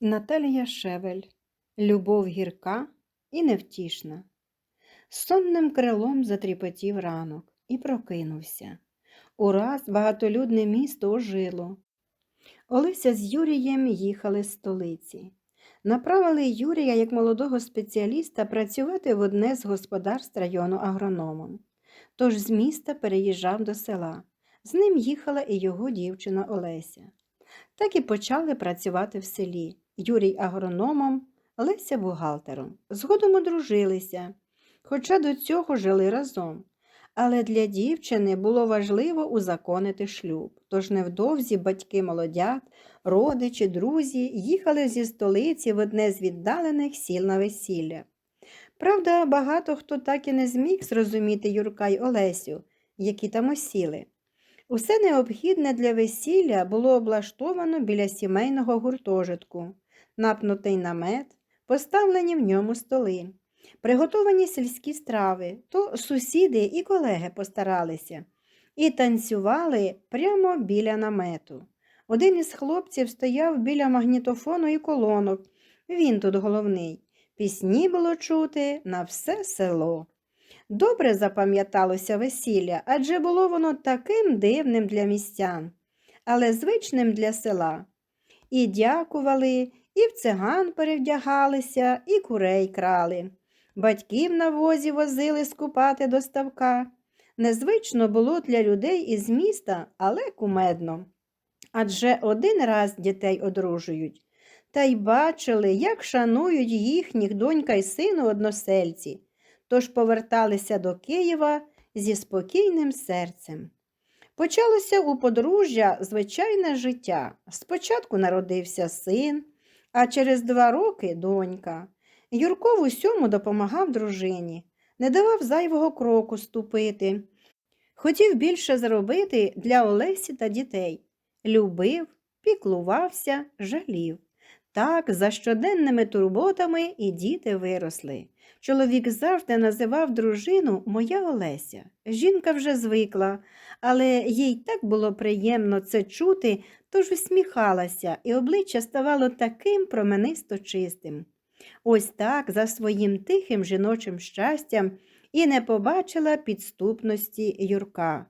Наталія Шевель Любов гірка і невтішна. Сонним крилом затріпотів ранок і прокинувся. Ураз багатолюдне місто ожило. Олеся з Юрієм їхали з столиці. Направили Юрія як молодого спеціаліста працювати в одне з господарств району агрономом. Тож з міста переїжджав до села. З ним їхала і його дівчина Олеся. Так і почали працювати в селі. Юрій агрономом, Леся бухгалтером. Згодом одружилися, хоча до цього жили разом. Але для дівчини було важливо узаконити шлюб, тож невдовзі батьки молодят, родичі, друзі їхали зі столиці в одне з віддалених сіл на весілля. Правда, багато хто так і не зміг зрозуміти Юрка й Олесю, які там осіли. Усе необхідне для весілля було облаштовано біля сімейного гуртожитку, напнутий намет, поставлені в ньому столи, приготовані сільські страви, то сусіди і колеги постаралися і танцювали прямо біля намету. Один із хлопців стояв біля магнітофону і колонок. Він тут головний. Пісні було чути на все село. Добре запам'яталося весілля, адже було воно таким дивним для містян, але звичним для села. І дякували, і в циган перевдягалися, і курей крали. Батьків на возі возили скупати до ставка. Незвично було для людей із міста, але кумедно. Адже один раз дітей одружують, та й бачили, як шанують їхніх донька й сину односельці тож поверталися до Києва зі спокійним серцем. Почалося у подружжя звичайне життя. Спочатку народився син, а через два роки донька. Юрко в усьому допомагав дружині, не давав зайвого кроку ступити. Хотів більше зробити для Олесі та дітей. Любив, піклувався, жалів. Так, за щоденними турботами і діти виросли. Чоловік завжди називав дружину моя Олеся. Жінка вже звикла, але їй так було приємно це чути, тож усміхалася, і обличчя ставало таким променисто чистим. Ось так, за своїм тихим жіночим щастям, і не побачила підступності Юрка.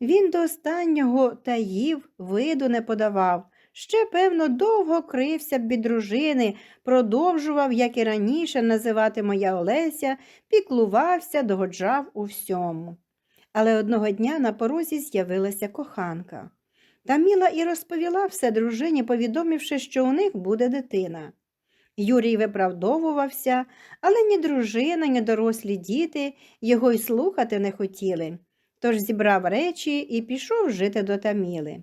Він до останнього таїв, виду не подавав. Ще, певно, довго крився б від дружини, продовжував, як і раніше, називати моя Олеся, піклувався, догоджав у всьому. Але одного дня на порозі з'явилася коханка. Таміла і розповіла все дружині, повідомивши, що у них буде дитина. Юрій виправдовувався, але ні дружина, ні дорослі діти його й слухати не хотіли, тож зібрав речі і пішов жити до Таміли.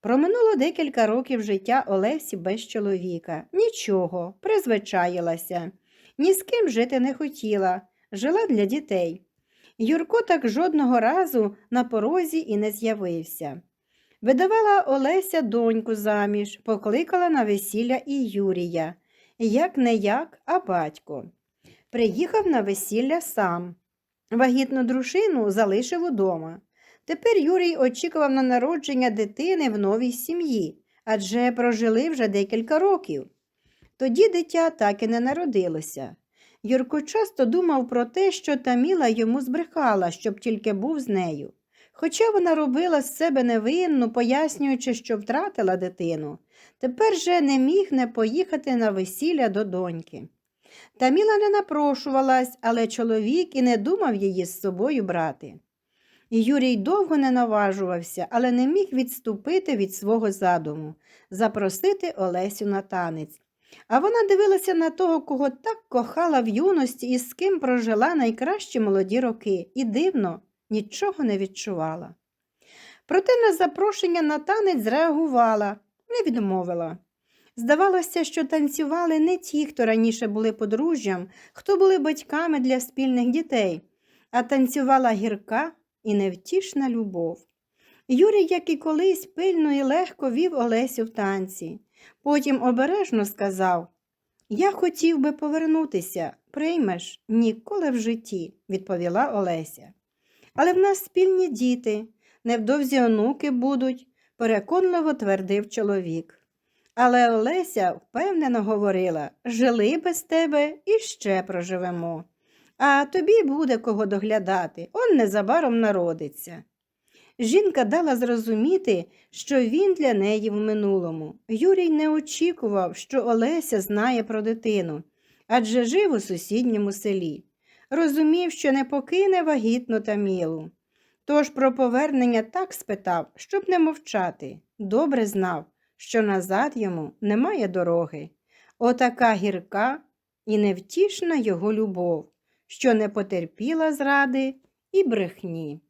Проминуло декілька років життя Олесі без чоловіка. Нічого, призвичаїлася, ні з ким жити не хотіла, жила для дітей. Юрко так жодного разу на порозі і не з'явився. Видавала Олеся доньку заміж, покликала на весілля і Юрія, як не як, а батько. Приїхав на весілля сам. Вагітну дружину залишив удома. Тепер Юрій очікував на народження дитини в новій сім'ї, адже прожили вже декілька років. Тоді дитя так і не народилося. Юрко часто думав про те, що Таміла йому збрехала, щоб тільки був з нею. Хоча вона робила з себе невинну, пояснюючи, що втратила дитину, тепер же не міг не поїхати на весілля до доньки. Таміла не напрошувалась, але чоловік і не думав її з собою брати. Юрій довго не наважувався, але не міг відступити від свого задуму запросити Олесю на танець. А вона дивилася на того, кого так кохала в юності і з ким прожила найкращі молоді роки, і дивно нічого не відчувала. Проте на запрошення на танець зреагувала, не відмовила. Здавалося, що танцювали не ті, хто раніше були подружжям, хто були батьками для спільних дітей, а танцювала гірка і невтішна любов. Юрій, як і колись, пильно і легко вів Олесю в танці. Потім обережно сказав Я хотів би повернутися, приймеш ніколи в житті, відповіла Олеся. Але в нас спільні діти, невдовзі онуки будуть, переконливо твердив чоловік. Але Олеся впевнено говорила жили без тебе і ще проживемо. А тобі буде кого доглядати, он незабаром народиться. Жінка дала зрозуміти, що він для неї в минулому. Юрій не очікував, що Олеся знає про дитину, адже жив у сусідньому селі. Розумів, що не покине вагітну Тамілу. Тож про повернення так спитав, щоб не мовчати. Добре знав, що назад йому немає дороги. Отака гірка і невтішна його любов, що не потерпіла зради і брехні.